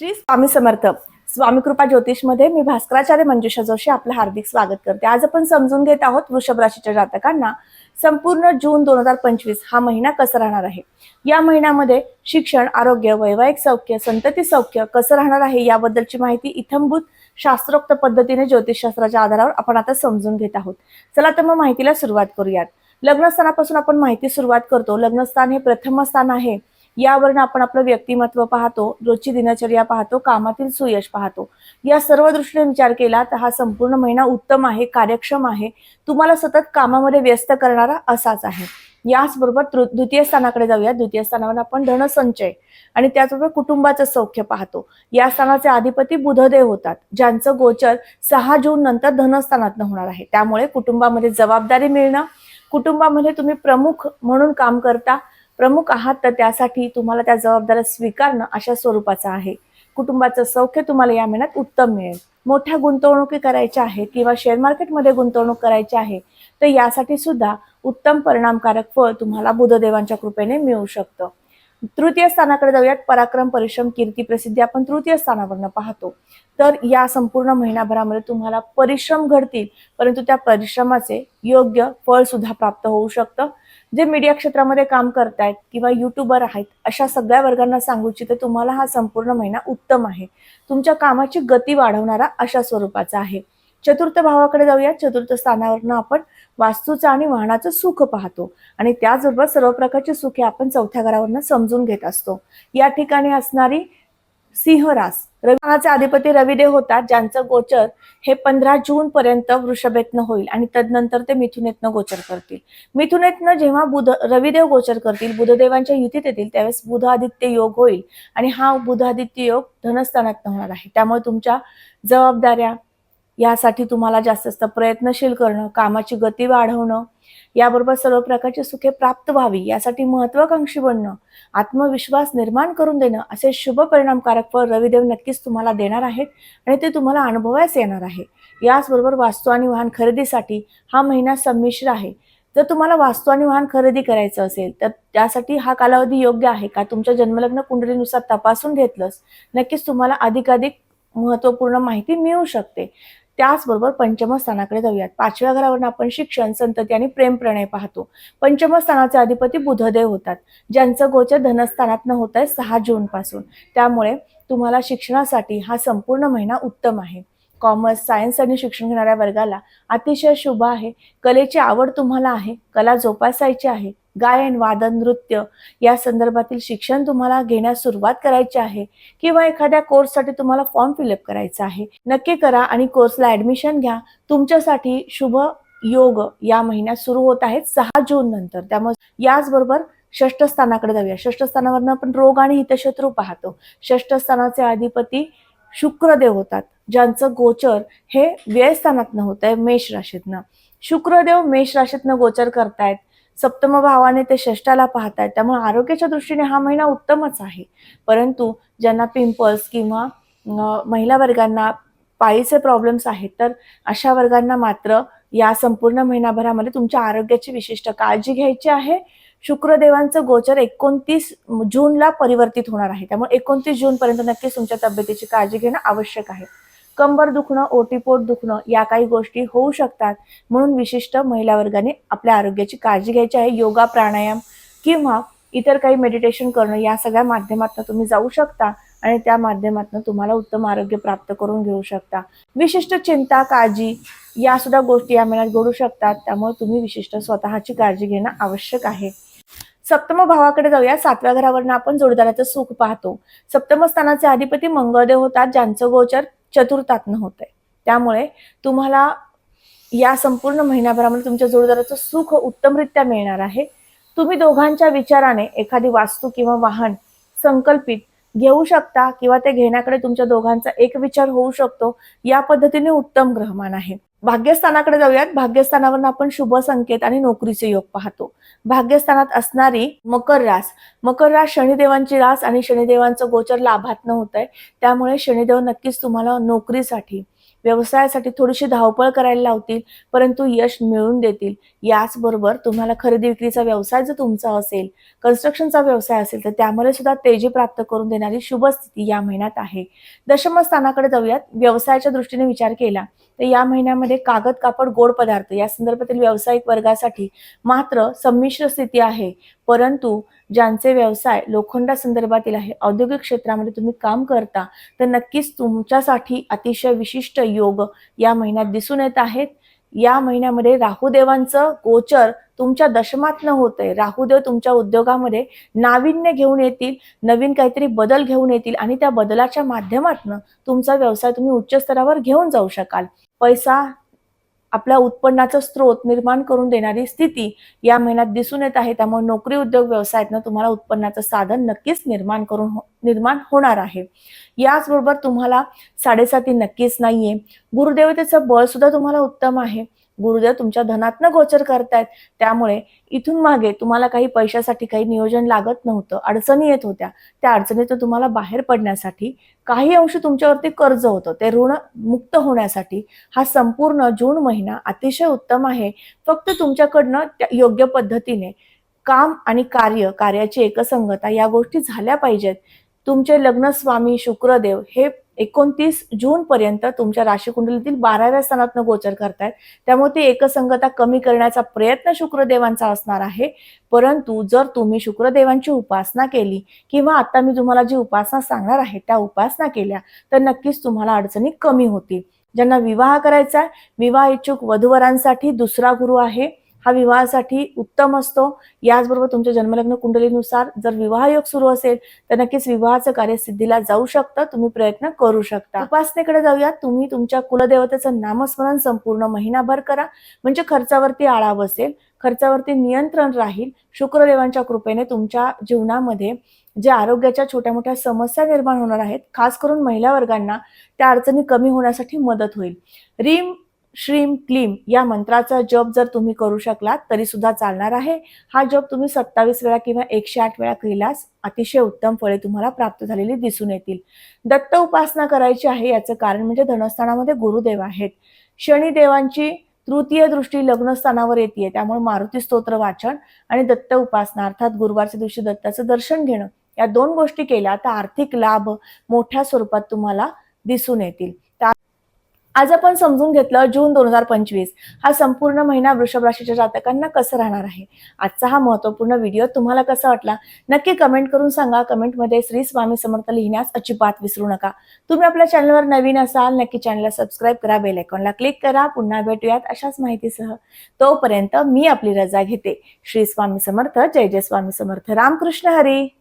श्री स्वामी समर्थ. स्वामी कृपा ज्योतिषमध्ये मी भास्कराचार्य मंजुषा जोशी आपलं हार्दिक स्वागत करते. आज आपण समजून घेत आहोत वृषभ राशीच्या जातकांना. संपूर्ण जून दोन हजार पंचवीस हा महिना कसा राहणार आहे? या महिन्यामध्ये शिक्षण आरोग्य वैवाहिक सौख्य संतती सौख्य कसं राहणार आहे याबद्दलची माहिती इथंभूत शास्त्रोक्त पद्धतीने ज्योतिषशास्त्राच्या आधारावर आपण आता समजून घेत आहोत. चला तर मग माहितीला सुरुवात करूयात. लग्नस्थानापासून आपण माहिती सुरुवात करतो. लग्नस्थान हे प्रथम स्थान आहे. यावरून आपण आपलं व्यक्तिमत्व पाहतो रोजची दिनचर्या पाहतो कामातील सुयश पाहतो. या सर्व दृष्टीने विचार केला तर हा संपूर्ण महिना उत्तम आहे कार्यक्षम आहे. तुम्हाला सतत कामामध्ये व्यस्त करणारा असाच आहे. याचबरोबर तृ द्वितीय स्थानाकडे जाऊया. द्वितीय स्थानावर आपण धनसंचय आणि त्याचबरोबर कुटुंबाचं सौख्य पाहतो. या स्थानाचे अधिपती बुधदेव होतात ज्यांचं गोचर सहा जून नंतर धनस्थानातनं होणार आहे. त्यामुळे कुटुंबामध्ये जबाबदारी मिळणं कुटुंबामध्ये तुम्ही प्रमुख म्हणून काम करता प्रमुख आहात तर त्यासाठी तुम्हाला त्या जबाबदाऱ्या स्वीकारणं अशा स्वरूपाचं आहे. कुटुंबाचं सौख्य तुम्हाला या महिन्यात उत्तम मिळेल. मोठ्या गुंतवणुकी करायच्या आहेत किंवा शेअर मार्केटमध्ये गुंतवणूक करायची आहे तर यासाठी सुद्धा उत्तम परिणामकारक फळ तुम्हाला बुधदेवांच्या कृपेने मिळू शकतं. तृतीय स्थानाकडे जाऊयात. पराक्रम परिश्रम कीर्ती प्रसिद्धी आपण तृतीय स्थानावरनं पाहतो. तर या संपूर्ण महिनाभरामध्ये तुम्हाला परिश्रम घडतील परंतु त्या परिश्रमाचे योग्य फळ सुद्धा प्राप्त होऊ शकतं. जे मीडिया क्षेत्रामध्ये काम करतायत किंवा युट्यूबर आहेत अशा सगळ्या वर्गांना सांगू इच्छिते तुम्हाला हा संपूर्ण महिना उत्तम आहे. तुमच्या कामाची गती वाढवणारा अशा स्वरूपाचा आहे. चतुर्थ भावाकडे जाऊया. चतुर्थ स्थानावरनं आपण वास्तूचं आणि वाहनाचं सुख पाहतो. आणि त्याचबरोबर सर्व प्रकारची सुखे आपण चौथ्या घरावरनं समजून घेत असतो. या ठिकाणी असणारी सिंहरास रविवाराचे अधिपती रविदेव होतात ज्यांचं गोचर हे पंधरा जून पर्यंत वृषभेतनं होईल आणि तदनंतर ते मिथुनेतनं गोचर करतील. मिथुनेतनं जेव्हा बुध रविदेव गोचर करतील बुधदेवांच्या युतीत येतील त्यावेळेस बुध आदित्य योग होईल. आणि हा बुध आदित्य योग धनस्थानात होणार आहे. त्यामुळे तुमच्या जबाबदाऱ्या यासाठी तुम्हाला जास्त जास्त प्रयत्नशील करणं कामाची गती वाढवणं याबरोबर सर्व प्रकारची सुखे प्राप्त व्हावी यासाठी महत्वाकांक्षी बनणं आत्मविश्वास निर्माण करून देणं असे शुभ परिणामकारक फळ रविदेव नक्कीच तुम्हाला देणार आहेत आणि ते तुम्हाला अनुभवायच येणार आहे. याचबरोबर वास्तू आणि वाहन खरेदीसाठी हा महिना संमिश्र आहे. जर तुम्हाला वास्तू आणि वाहन खरेदी करायचं असेल तर त्यासाठी हा कालावधी योग्य आहे का? तुमच्या जन्मलग्न कुंडलीनुसार तपासून घेतलंस नक्कीच तुम्हाला अधिकाधिक महत्त्वपूर्ण माहिती मिळू शकते. त्याचबरोबर पंचमस्थानाकडे जाऊयात. पाचव्या घरावरून आपण शिक्षण संतती आणि प्रेम प्रणय पाहतो. पंचमस्थानाचे अधिपती बुधदेव होतात. ज्यांचं गोचर धनस्थानात होत आहे सहा जून पासून. त्यामुळे तुम्हाला शिक्षणासाठी हा संपूर्ण महिना उत्तम आहे. कॉमर्स सायन्स आणि शिक्षण घेणाऱ्या वर्गाला अतिशय शुभ आहे. कलेची आवड तुम्हाला आहे. कला जोपासायची आहे. गायन वादन नृत्य या संदर्भातील शिक्षण तुम्हाला घेण्यास सुरुवात करायची आहे किंवा एखाद्या कोर्ससाठी तुम्हाला फॉर्म फिलअप करायचा आहे. नक्की करा आणि कोर्सला ऍडमिशन घ्या. तुमच्यासाठी शुभ योग या महिन्यात सुरू होत आहेत सहा जून नंतर. त्यामुळे याचबरोबर षष्ठ स्थानाकडे जाऊया. षष्ठ स्थानावरनं आपण रोग आणि हितशत्रू पाहतो. षष्ठ स्थानाचे अधिपती शुक्रदेव होतात ज्यांचं गोचर हे व्यय स्थानातनं होत आहे मेष राशीतनं. शुक्रदेव मेष राशीतनं गोचर करतायत. सप्तम भावाने ते षष्टाला पाहतायत. त्यामुळे आरोग्याच्या दृष्टीने हा महिना उत्तमच आहे. परंतु ज्यांना पिंपल्स किंवा महिला वर्गांना पाळीचे प्रॉब्लेम्स आहेत तर अशा वर्गांना मात्र या संपूर्ण महिनाभरामध्ये तुमच्या आरोग्याची विशिष्ट काळजी घ्यायची आहे. शुक्रदेवांचं गोचर एकोणतीस जूनला परिवर्तित होणार आहे. त्यामुळे एकोणतीस जून पर्यंत नक्कीच तुमच्या तब्येतीची काळजी घेणं आवश्यक आहे. कंबर दुखणं ओटीपोट दुखणं या काही गोष्टी होऊ शकतात. म्हणून विशिष्ट महिला वर्गाने आपल्या आरोग्याची काळजी घ्यायची आहे. योगा प्राणायाम किंवा इतर काही मेडिटेशन करणं या सगळ्या माध्यमातून तुम्ही जाऊ शकता आणि त्या माध्यमातून तुम्हाला उत्तम आरोग्य प्राप्त करून घेऊ शकता. विशिष्ट चिंता काळजी या सुद्धा गोष्टी या महिन्यात घडू शकतात. त्यामुळे तुम्ही विशिष्ट स्वतःची काळजी घेणं आवश्यक आहे. सप्तम भावाकडे जाऊया. सातव्या घरावरनं आपण जोडदाराचं सुख पाहतो. सप्तम स्थानाचे अधिपती मंगळदेव होतात. ज्यांचं गोचर चतुर्थातनं होत आहे त्यामुळे तुम्हाला या संपूर्ण महिन्याभरामध्ये तुमच्या जोडदाराचं सुख उत्तमरित्या मिळणार आहे. तुम्ही दोघांच्या विचाराने एखादी वास्तू किंवा वाहन संकल्पित घेऊ शकता किंवा ते घेण्याकडे तुमच्या दोघांचा एक विचार होऊ शकतो. या पद्धतीने उत्तम ग्रहमान आहे. भाग्यस्थानाकडे जाऊयात. भाग्यस्थानावर आपण शुभ संकेत आणि नोकरीचे योग पाहतो. भाग्यस्थानात असणारी मकर रास. मकर रास शनिदेवांची रास आणि शनिदेवांचं गोचर लाभात न होत आहे त्यामुळे शनिदेव नक्कीच तुम्हाला नोकरीसाठी व्यवसायासाठी थोडीशी धावपळ करायला लावतील परंतु यश मिळवून देतील. याचबरोबर तुम्हाला खरेदी विक्रीचा व्यवसाय जर तुमचा असेल कन्स्ट्रक्शनचा व्यवसाय असेल तर त्यामध्ये सुद्धा तेजी प्राप्त करून देणारी शुभ स्थिती या महिन्यात आहे. दशम स्थानाकडे जाऊयात. व्यवसायाच्या दृष्टीने विचार केला तर या महिन्यामध्ये कागद कापड गोड पदार्थ या संदर्भातील व्यावसायिक वर्गासाठी मात्र संमिश्र स्थिती आहे. परंतु ज्यांचे व्यवसाय लोखंडा संदर्भातील आहे औद्योगिक क्षेत्रामध्ये तुम्ही काम करता तर नक्कीच तुमच्यासाठी अतिशय विशिष्ट योग या महिन्यात दिसून येत आहेत. या महिन्यामध्ये राहुदेवांचं गोचर तुमच्या दशमात न होतंय. राहुदेव तुमच्या उद्योगामध्ये नाविन्य घेऊन येतील नवीन काहीतरी बदल घेऊन येतील आणि त्या बदलाच्या माध्यमातून तुमचा व्यवसाय तुम्ही उच्च स्तरावर घेऊन जाऊ शकाल. पैसा आपल्या उत्पन्नाचा स्रोत निर्माण करून देणारी स्थिती या महिन्यात दिसून येत आहे. त्यामुळे नोकरी उद्योग व्यवसायातनं तुम्हाला उत्पन्नाचं साधन नक्कीच निर्माण करून हो- निर्माण होणार आहे. याचबरोबर तुम्हाला साडेसाती नक्कीच नाहीये. गुरुदेवतेचं बळ सुद्धा तुम्हाला उत्तम आहे. गुरुदेव तुमच्या धनातनं गोचर करतायत. त्यामुळे इथून मागे तुम्हाला काही पैशासाठी काही नियोजन लागत नव्हतं अडचणी येत होत्या. त्या अडचणीतून तुम्हाला बाहेर पडण्यासाठी काही अंश तुमच्यावरती कर्ज होतं. ते ऋण मुक्त होण्यासाठी हा संपूर्ण जून महिना अतिशय उत्तम आहे. फक्त तुमच्याकडनं त्या योग्य पद्धतीने काम आणि कार्य कार्याची एकसंगता या गोष्टी झाल्या पाहिजेत. तुमचे लग्न स्वामी शुक्रदेव हे एकोणतीस जून पर्यंत तुमच्या राशीकुंडलीतील बाराव्या स्थानात गोचर करतायत. त्यामुळे ती एकसंगता कमी करण्याचा प्रयत्न शुक्रदेवांचा असणार आहे. परंतु जर तुम्ही शुक्रदेवांची उपासना केली किंवा आता मी तुम्हाला जी उपासना सांगणार आहे त्या उपासना केल्या तर नक्कीच तुम्हाला अडचणी कमी होतील. ज्यांना विवाह करायचा आहे विवाह इच्छुक वधूवरांसाठी दुसरा गुरु आहे. हा विवाहासाठी उत्तम असतो. याचबरोबर तुमच्या जन्मलग्न कुंडलीनुसार जर विवाह योग सुरू असेल तर नक्कीच विवाहाचं कार्य सिद्धीला जाऊ शकतं. तुम्ही प्रयत्न करू शकता. उपासनेकडे जाऊया तुम्ही तुमच्या कुलदेवतेचं नामस्मरण संपूर्ण महिनाभर करा. म्हणजे खर्चावरती आळा बसेल. खर्चावरती नियंत्रण राहील. शुक्रदेवांच्या कृपेने तुमच्या जीवनामध्ये जे आरोग्याच्या छोट्या मोठ्या समस्या निर्माण होणार आहेत खास करून महिला वर्गांना त्या अडचणी कमी होण्यासाठी मदत होईल. रीम श्रीम क्लीम या मंत्राचा जप जर तुम्ही करू शकलात तरी सुद्धा चालणार आहे. हा जप तुम्ही सत्तावीस वेळा किंवा एकशे आठ वेळा केल्यास अतिशय उत्तम फळे तुम्हाला प्राप्त झालेली दिसून येतील. दत्त उपासना करायची आहे याचं कारण म्हणजे धनस्थानामध्ये गुरुदेव आहेत. शनिदेवांची तृतीय दृष्टी लग्नस्थानावर येते त्यामुळे मारुती स्तोत्र वाचन आणि दत्त उपासना अर्थात गुरुवारच्या दिवशी दत्ताचं दर्शन घेणं या दोन गोष्टी केल्या तर आर्थिक लाभ मोठ्या स्वरूपात तुम्हाला दिसून येतील. आज आपण समजून घेतलं जून दोन हजार पंचवीस. हा संपूर्ण महिना वृषभ राशीच्या जातकांना कसं राहणार आहे? आजचा हा महत्त्वपूर्ण व्हिडिओ तुम्हाला कसा वाटला? नक्की कमेंट करून सांगा. कमेंटमध्ये श्री स्वामी समर्थ लिहिण्यास अजिबात विसरू नका. तुम्ही आपल्या चॅनलवर नवीन असाल नक्की चॅनलला सबस्क्राईब करा बेल आयकॉनला क्लिक करा. पुन्हा भेटूयात अशाच माहितीसह. तोपर्यंत मी आपली रजा घेते. श्री स्वामी समर्थ. जय जय स्वामी समर्थ. रामकृष्ण हरी.